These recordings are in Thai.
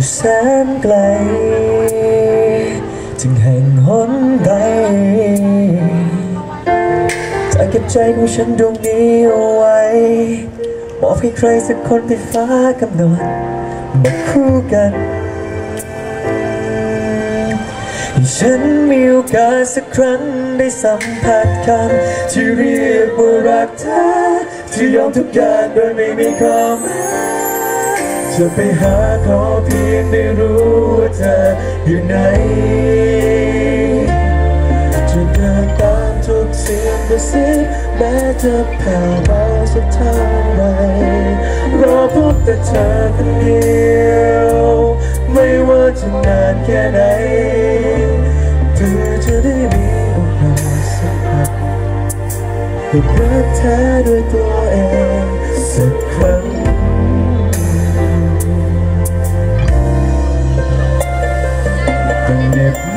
อยู่แสนไกล ถึงแห่งหนใดจะเก็บใจของฉันดวงนี้เอาไว้มอบให้ใครสักคนที่ฟ้ากำหนดมาคู่กันให้ฉันมีโอกาสสักครั้งได้สัมผัสคำที่เรียกว่ารักเธอที่ยอมทุกอย่างโดยไม่มีข้อแม้ จะไปหาขอเพียงได้รู้ว่าเธออยู่ไหนจะเดินตามทุกเสียงกระซิบแม้จะแผ่วเบาสักเท่าไรรอพบแต่เธอคนเดียวไม่ว่าจะนานแค่ไหนเพื่อจะได้มีโอกาสสัมผัสกับรักแท้ด้วยตัวเอง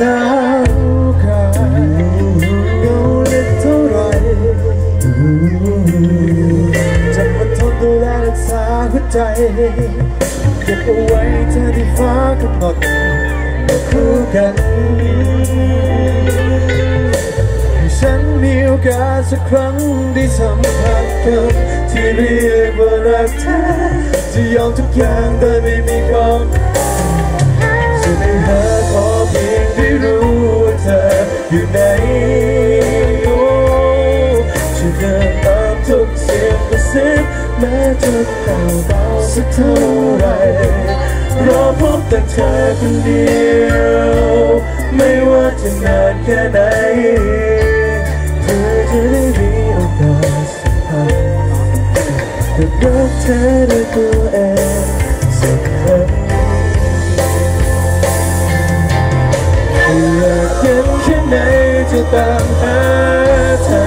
หนาวกายเงาเล็กเท่าไรจะอดทนดูแลรักษาหัวใจเก็บเอาไว้เธอที่ฟ้ากำหนดมาคู่กันให้ฉันมีโอกาสสักครั้งได้สัมผัสกับที่เรียกว่ารักแท้ที่ยอมทุกอย่างโดยไม่มีข้อแม้ อยู่ไหนโอ้จะเดินตามทุกเสียงกระซิบแม้จะแผ่วเบาสักเท่าไรรอพบแต่เธอคนเดียว ไม่ว่าจะนานแค่ไหนเธอจะได้มีโอกาสสัมผัสกับรักเธอด้วยตัวเอง อยากเห็นแค่ไหนจะตามหาเธอ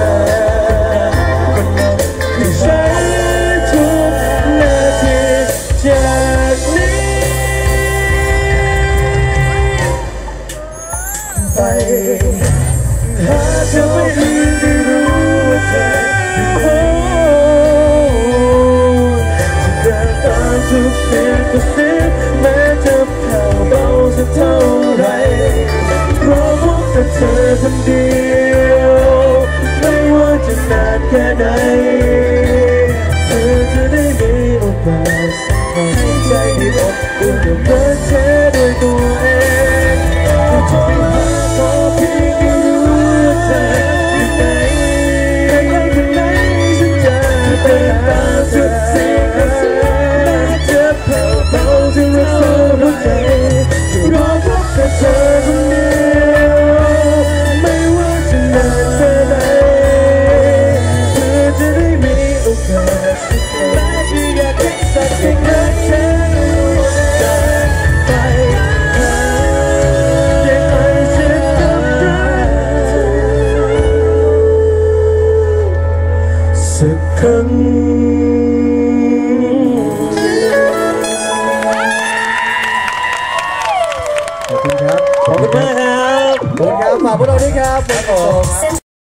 นานแค่ไหนเธอจะได้มีโอกาสสัมผัสให้ใจได้อบอุ่นกับรั ครั้งขอบคุณครับ ขอบคุณมากครับขอบคุณครับ ฝากพวกเราด้วยครับผม